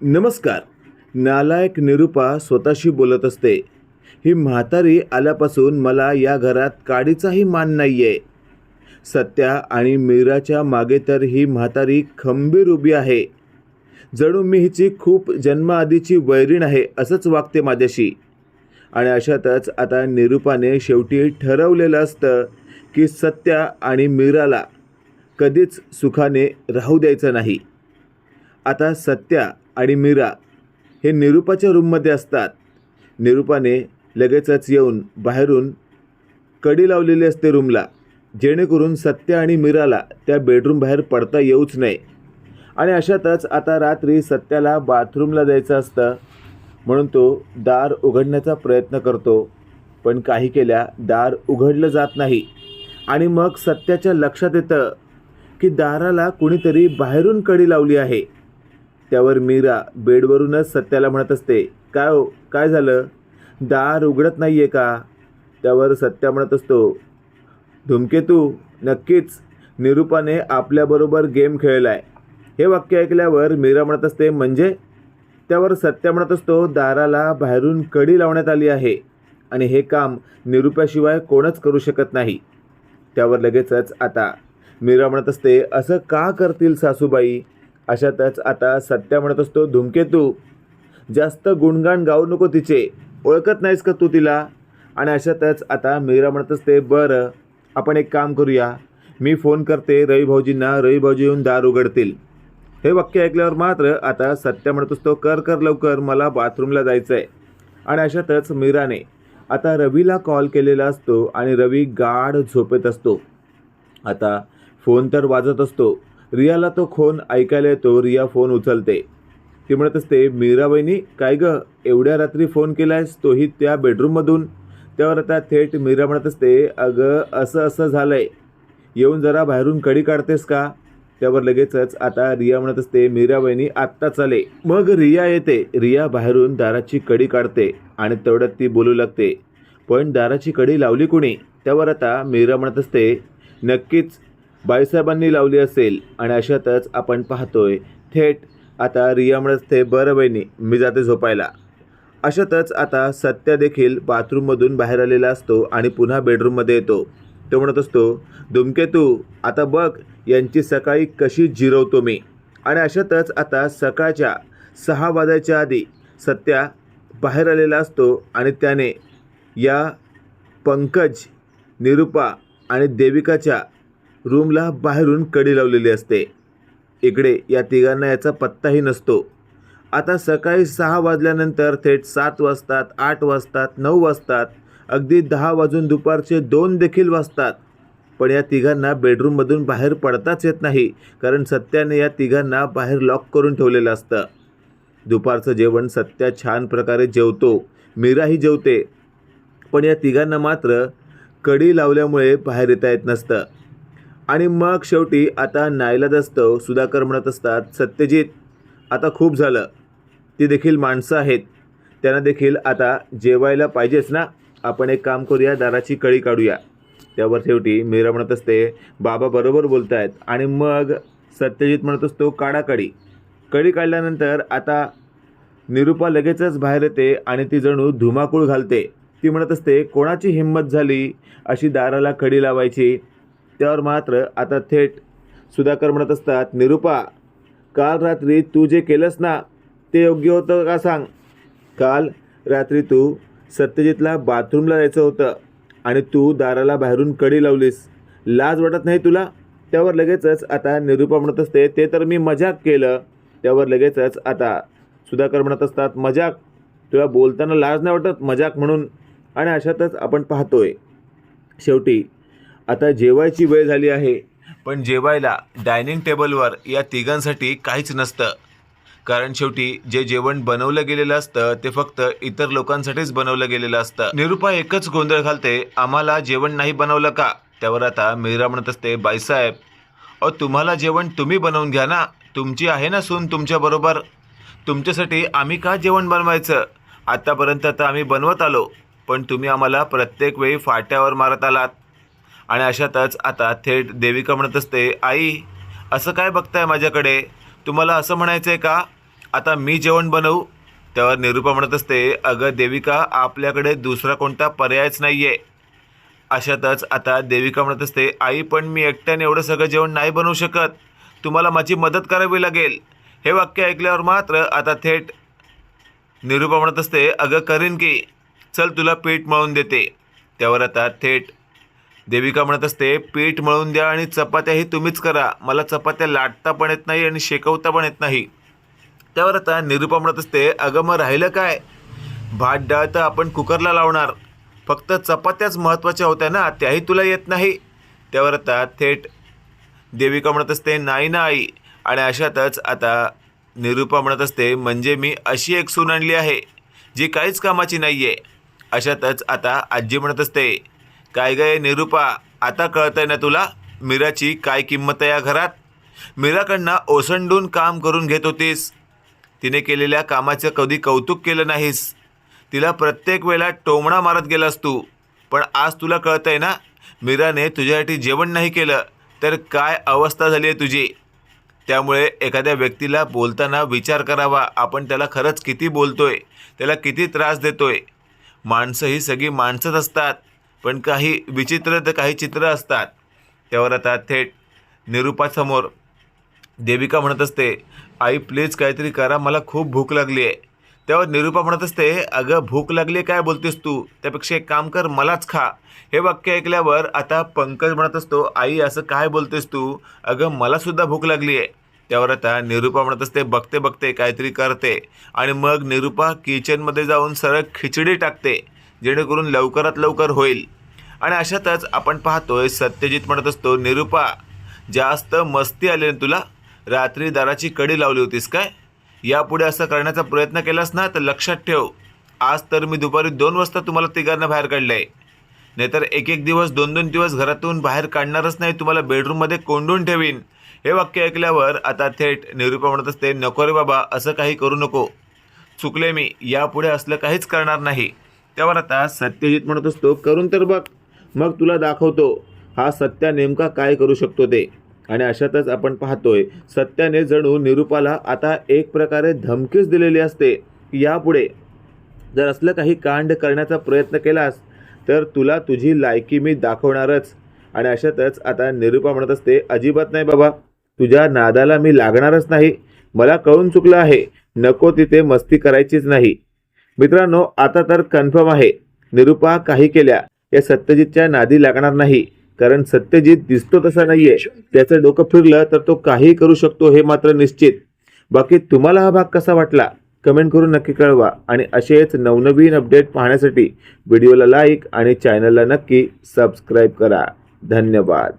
नमस्कार. नालायक निरूपा स्वतःशी बोलत असते. ही म्हातारी आल्यापासून मला या घरात काडीचाही मान नाही आहे सत्या आणि मीराच्या मागे तर ही म्हातारी खंबीर उभी आहे. जणू मी हिची खूप जन्माआधीची वैरीण आहे असंच वागते माझ्याशी. आणि अशातच आता निरूपाने शेवटी ठरवलेलं असतं की सत्या आणि मीराला कधीच सुखाने राहू द्यायचं नाही. आता सत्या आणि मीरा हे निरूपाच्या रूममध्ये असतात. निरूपाने लगेचच येऊन बाहेरून कडी लावलेली असते रूमला जेणेकरून सत्या आणि मीराला त्या बेडरूम बाहेर पडता येऊच नये आणि अशातच आता रात्री सत्याला बाथरूमला जायचं असतं. म्हणून तो दार उघडण्याचा प्रयत्न करतो. पण काही केल्या दार उघडलं जात नाही. आणि मग सत्याच्या लक्षात येतं की दाराला कुणीतरी बाहेरून कडी लावली आहे. त्यावर मीरा बेडवरूनच सत्याला म्हणत असते काय हो काय झालं? दार उघडत नाही आहे का? त्यावर सत्या म्हणत असतो धुमकेतू नक्कीच. निरूपाने आपल्याबरोबर गेम खेळला आहे हे वाक्य ऐकल्यावर मीरा म्हणत असते म्हणजे? त्यावर सत्य म्हणत असतो दाराला बाहेरून कडी लावण्यात आली आहे आणि हे काम निरूपाशिवाय कोणच करू शकत नाही. त्यावर लगेचच आता मीरा म्हणत असते असं का करतील सासूबाई? अशातच आता सत्या म्हणत असतो धूमकेतू जास्त गुणगाण गाऊ नको तिचे. ओळखत नाहीस का तू तिला? आणि अशातच आता मीरा म्हणत असते बरं आपण एक काम करूया. मी फोन करते रवी भाऊजींना रवी भाऊजी येऊन दार उघडतील. हे वाक्य ऐकल्यावर मात्र आता सत्य म्हणत असतो कर कर लवकर मला बाथरूमला जायचं आहे आणि अशातच मीराने आता रवीला कॉल केलेला असतो आणि रवी गाढ झोपेत असतो. आता फोन तर वाजत असतो. रियाला तो खोन ऐकायला येतो. रिया फोन उचलते. ती म्हणत असते मीराबाईनी काय गं एवढ्या रात्री फोन केलायस? तोही त्या बेडरूममधून. त्यावर आता थेट मीरा म्हणत असते अगं असं असं झालंय. येऊन जरा बाहेरून कडी काढतेस का? त्यावर लगेचच आता रिया म्हणत असते मीरा आत्ता चाले मग रिया येते. रिया बाहेरून दाराची कडी काढते आणि तेवढ्यात ती बोलू लागते पण दाराची कडी लावली कुणी? त्यावर आता मीरा म्हणत असते नक्कीच बाईसाहेबांनी लावली असेल आणि अशातच आपण पाहतोय थेट आता रिया म्हणत बरं बहिणी मी जाते झोपायला. अशातच आता सत्या देखील बाथरूममधून बाहेर आलेला असतो आणि पुन्हा बेडरूममध्ये येतो. तो म्हणत असतो धुमकेतू आता बघ यांची सकाळी कशी जिरवतो मी. आणि अशातच आता सकाळच्या सहा वाजायच्या आधी सत्या बाहेर आलेला असतो आणि त्याने या पंकज निरूपा आणि देविकाच्या रूमला बाहेरून कडी लावलेली असते. इकडे या तिघांना याचा पत्ताही नसतो. आता सकाळी सहा वाजल्यानंतर थेट सात वाजतात आठ वाजतात नऊ वाजतात. अगदी दहा वाजून दुपारचे दोन देखील वाजतात. पण या तिघांना बेडरूममधून बाहेर पडताच येत नाही कारण सत्याने या तिघांना बाहेर लॉक करून ठेवलेलं असतं. दुपारचं जेवण सत्या छान प्रकारे जेवतो मीराही जेवते. पण या तिघांना मात्र कडी लावल्यामुळे बाहेर येता येत नसतं. आणि मग शेवटी आता नाईलाज असतं सुधाकर म्हणत असतात सत्यजित आता खूप झालं. ती देखील माणसं आहेत. त्यांना देखील आता जेवायला पाहिजेच ना. आपण एक काम करूया दाराची कळी काढूया. त्यावर शेवटी मीरा म्हणत असते बाबा बरोबर बोलत आहेत आणि मग सत्यजित म्हणत असतो काढा कडी कडी काढल्यानंतर आता निरूपा लगेचच बाहेर येते आणि ती जणू धुमाकूळ घालते. ती म्हणत असते कोणाची हिंमत झाली? अशी दाराला कडी लावायची. त्यावर मात्र आता थेट सुधाकर म्हणत असतात निरूपा काल रात्री तू जे केलंस ना ते योग्य होतं का सांग? काल रात्री तू सत्यजितला बाथरूमला जायचं होतं आणि तू दाराला बाहेरून कडी लावलीस. लाज वाटत नाही तुला? त्यावर लगेचच आता निरूपा म्हणत असते ते तर मी मजाक केलं. त्यावर लगेचच आता सुधाकर म्हणत असतात मजाक? तुला बोलताना लाज नाही वाटत? मजाक म्हणून? आणि अशातच आपण पाहतोय शेवटी आता जेवायची वेळ झाली आहे. पण जेवायला डायनिंग टेबलवर या तिघांसाठी काहीच नसतं. कारण शेवटी जे जेवण बनवलं गेलेलं असतं ते फक्त इतर लोकांसाठीच बनवलं गेलेलं असतं. निरुपा एकच गोंधळ घालते आम्हाला जेवण नाही बनवलं का? त्यावर आता मीरा म्हणत असते बाईसाहेब अहो तुम्हाला जेवण तुम्ही बनवून घ्या ना. तुमची आहे ना सून तुमच्याबरोबर तुमच्यासाठी आम्ही का जेवण बनवायचं? आतापर्यंत तर आम्ही बनवत आलो पण तुम्ही आम्हाला प्रत्येक वेळी फाट्यावर मारत आलात. आणि अशातच आता थेट देविका म्हणत असते आई असं काय बघताय माझ्याकडे? तुम्हाला असं म्हणायचं आहे का? आता मी जेवण बनवू. त्यावर निरूपा म्हणत असते अगं देविका आपल्याकडे दुसरा कोणता पर्यायच नाही आहे अशातच आता देविका म्हणत असते आई पण मी एकट्याने एवढं सगळं जेवण नाही बनवू शकत. तुम्हाला माझी मदत करावी लागेल. हे वाक्य ऐकल्यावर मात्र आता थेट निरूपा म्हणत असते अगं करीन की. चल तुला पीठ मळून देते. त्यावर आता थेट देविका म्हणत असते पीठ मळून द्या आणि चपात्याही तुम्हीच करा. मला चपात्या लाटता पण येत नाही आणि शेकवता पण येत नाही. त्यावर आता निरूपा म्हणत असते अगं मग राहिलं काय? भात डाळ तर आपण कुकरला लावणार. फक्त चपात्याच महत्त्वाच्या होत्या ना त्याही तुला येत नाही. त्यावर आता थेट देविका म्हणत असते नाही ना आई. आणि अशातच आता निरूपा म्हणत असते म्हणजे मी अशी एक सून आणली आहे जी काहीच कामाची नाही आहे अशातच आता आजी म्हणत असते काय गय निरूपा? आता कळतंय ना तुला? मीराची काय किंमत आहे या घरात? मीराकडनं ओसंडून काम करून घेत होतीस. तिने केलेल्या कामाचं कधी कौतुक केलं नाहीस. तिला प्रत्येक वेळेला टोमणा मारत गेलास तू. पण आज तुला कळतंय ना मीराने तुझ्यासाठी जेवण नाही केलं तर काय अवस्था झाली आहे तुझी? त्यामुळे एखाद्या व्यक्तीला बोलताना विचार करावा. आपण त्याला खरंच किती बोलतोय त्याला किती त्रास देतोय? माणसं ही सगळी माणसंच असतात. पण काही विचित्र तर काही चित्र असतात. त्यावर आता थेट निरूपासमोर देविका म्हणत असते आई प्लीज काहीतरी करा मला खूप भूक लागली आहे. त्यावर निरूपा म्हणत असते अगं भूक लागली काय बोलतेस तू? त्यापेक्षा एक काम कर मलाच खा. हे वाक्य ऐकल्यावर आता पंकज म्हणत असतो आई असं काय बोलतेस तू? अगं मलासुद्धा भूक लागली आहे. त्यावर आता निरूपा म्हणत असते बघते बघते काहीतरी करते. आणि मग निरूपा किचनमध्ये जाऊन सरळ खिचडी टाकते. जेणेकरून लवकरात लवकर होईल. आणि अशातच आपण पाहतोय सत्यजित म्हणत असतो निरूपा जास्त मस्ती आली ना तुला? रात्री दाराची कडी लावली होतीस काय? यापुढे असं करण्याचा प्रयत्न केलास ना तर लक्षात ठेव. आज तर मी दुपारी दोन वाजता तुम्हाला तिघांना बाहेर काढलं आहे नाहीतर एक एक दिवस दोन दोन दिवस घरातून बाहेर काढणारच नाही तुम्हाला बेडरूममध्ये कोंडून ठेवीन. हे वाक्य ऐकल्यावर आता थेट निरूपा म्हणत असते नको रे बाबा असं काही करू नको. चुकले मी यापुढे असलं काहीच करणार नाही. त्यावर आता सत्यजित म्हणत असतो करून तर बघ मग तुला दाखवतो हा सत्या नेमका काय करू शकतो ते. आणि अशातच आपण पाहतोय सत्याने जणू निरूपाला आता एक प्रकारे धमकीच दिलेली असते. यापुढे जर असलं काही कांड करण्याचा प्रयत्न केलास तर तुला तुझी लायकी मी दाखवणारच. आणि अशातच आता निरूपा म्हणत असते अजिबात नाही बाबा तुझ्या नादाला मी लागणारच नाही. मला कळून चुकलं आहे. नको तिथे मस्ती करायचीच नाही. मित्रांनो आता तर कन्फर्म आहे. निरुपा काही केल्या. या सत्यजितच्या नादी लागणार नाही. कारण सत्यजित दिसतो तसा नाहीये. त्याचं डोकं फिरलं तर तो काही करू शकतो हे मात्र निश्चित. बाकी तुम्हाला हा भाग कसा वाटला? कमेंट करून नक्की कळवा. आणि असेच नवनवीन अपडेट पाहण्यासाठी व्हिडिओला लाईक आणि चॅनलला नक्की सबस्क्राईब करा. धन्यवाद.